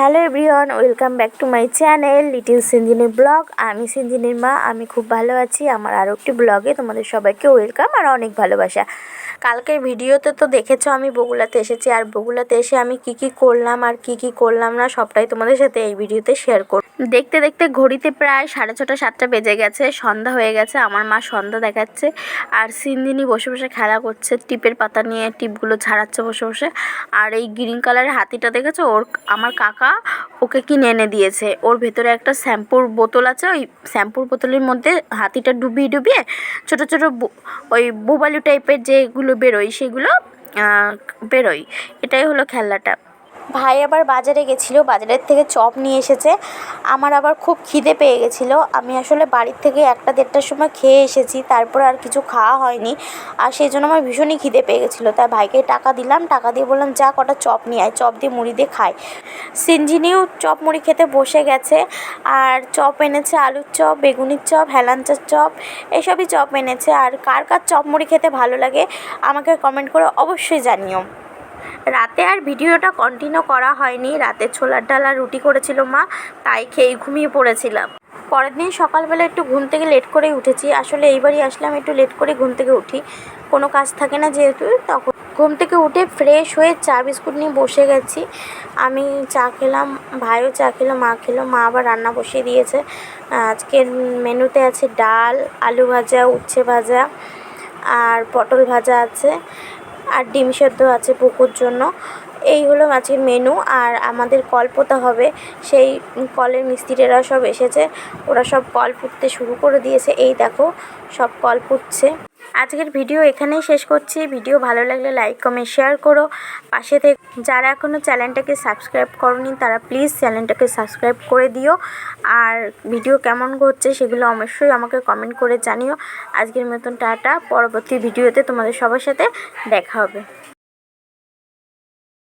Hello everyone, welcome back to my channel little সিনজিনির blog. আমি সিনজিনির মা, আমি খুব ভালো আছি। আমার আরও একটি ব্লগে তোমাদের সবাইকে ওয়েলকাম আর অনেক ভালোবাসা। কালকের ভিডিওতে তো দেখেছ আমি বগুলাতে এসেছি, আর বগুলাতে এসে আমি কি কি করলাম আর কি কি করলাম না সবটাই তোমাদের সাথে এই ভিডিওতে শেয়ার করব। দেখতে দেখতে ঘড়িতে প্রায় সাড়ে ছটা, সাতটা বেজে গেছে, সন্ধ্যা হয়ে গেছে, আমার মা সন্ধ্যা দেখাচ্ছে, আর সিন্দিনি বসে বসে খেলা করছে, টিপের পাতা নিয়ে টিপগুলো ছাড়াচ্ছে বসে বসে, আর এই গ্রিন কালারের হাতিটা দেখেছ? ওর, আমার কাকা ওকে কিনে এনে দিয়েছে, ওর ভেতরে একটা শ্যাম্পুর বোতল আছে, ওই শ্যাম্পুর বোতলের মধ্যে হাতিটা ডুবিয়ে ডুবিয়ে ছোটো ছোটো ওই বোবালু টাইপের যেগুলো বেরোয় সেগুলো বেরোয়। এটাই হলো খেলনাটা। ভাই আবার বাজারে গেছিল, বাজারের থেকে চপ নিয়ে এসেছে। আমার আবার খুব খিদে পেয়ে গেছিল। আমি আসলে বাড়ির থেকে একটা দেড়টার সময় খেয়ে এসেছি, তারপর আর কিছু খাওয়া হয়নি। আর সেই জন্য আমার ভীষণই খিদে পেয়ে গেছিল। তাই ভাইকে টাকা দিলাম, টাকা দিয়ে বললাম, যা কটা চপ নিয়ে আয়, চপ দিয়ে মুড়ি দিয়ে খাই। সিনজিনিও চপ মুড়ি খেতে বসে গেছে, আর চপ এনেছে আলুর চপ, বেগুনির চপ হেলাঞ্চার চপ, এসবই চপ এনেছে। আর কার কার চপ মুড়ি খেতে ভালো লাগে, আমাকে কমেন্ট করে অবশ্যই জানিও। রাতে আর ভিডিওটা কন্টিনিউ করা হয়নি। রাতে ছোলার ডাল আর রুটি করেছিল মা, তাই খেয়ে ঘুমিয়ে পড়েছিলাম। পরের দিন সকালবেলা একটু ঘুম থেকে লেট করেই উঠেছি। আসলে এইবারই আসলাম, একটু লেট করে ঘুম থেকে উঠি। কোনো কাজ থাকে না যেহেতু, তখন ঘুম থেকে উঠে ফ্রেশ হয়ে চা, বিস্কুট নিয়ে বসে গেছি। আমি চা খেলাম, ভাইও চা খেলো, মা খেলো, মা আবার রান্না বসিয়ে দিয়েছে। আজকের মেনুতে আছে ডাল, আলু ভাজা, উচ্ছে ভাজা আর পটল ভাজা আছে। আর ডিম সেদ্ধ আছে পুকুর জন্য। এই হলো মাছের মেনু আর আমাদের কল পোতা হবে সেই কলের মিস্ত্রিরা সব এসেছে, ওরা সব কল পুঁততে শুরু করে দিয়েছে। এই দেখো, সব কল পুঁতছে। আজকের ভিডিও এখানেই শেষ করছি। ভিডিও ভালো লাগলে লাইক কমেন্ট শেয়ার করো। পাশে থেকে, যারা এখনও চ্যানেলটাকে সাবস্ক্রাইব করনি, তারা প্লিজ চ্যানেলটাকে সাবস্ক্রাইব করে দিও। আর ভিডিও কেমন হচ্ছে সেগুলো অবশ্যই আমাকে কমেন্ট করে জানিও। আজকের মতন টাটা। পরবর্তী ভিডিওতে তোমাদের সবার সাথে দেখা হবে।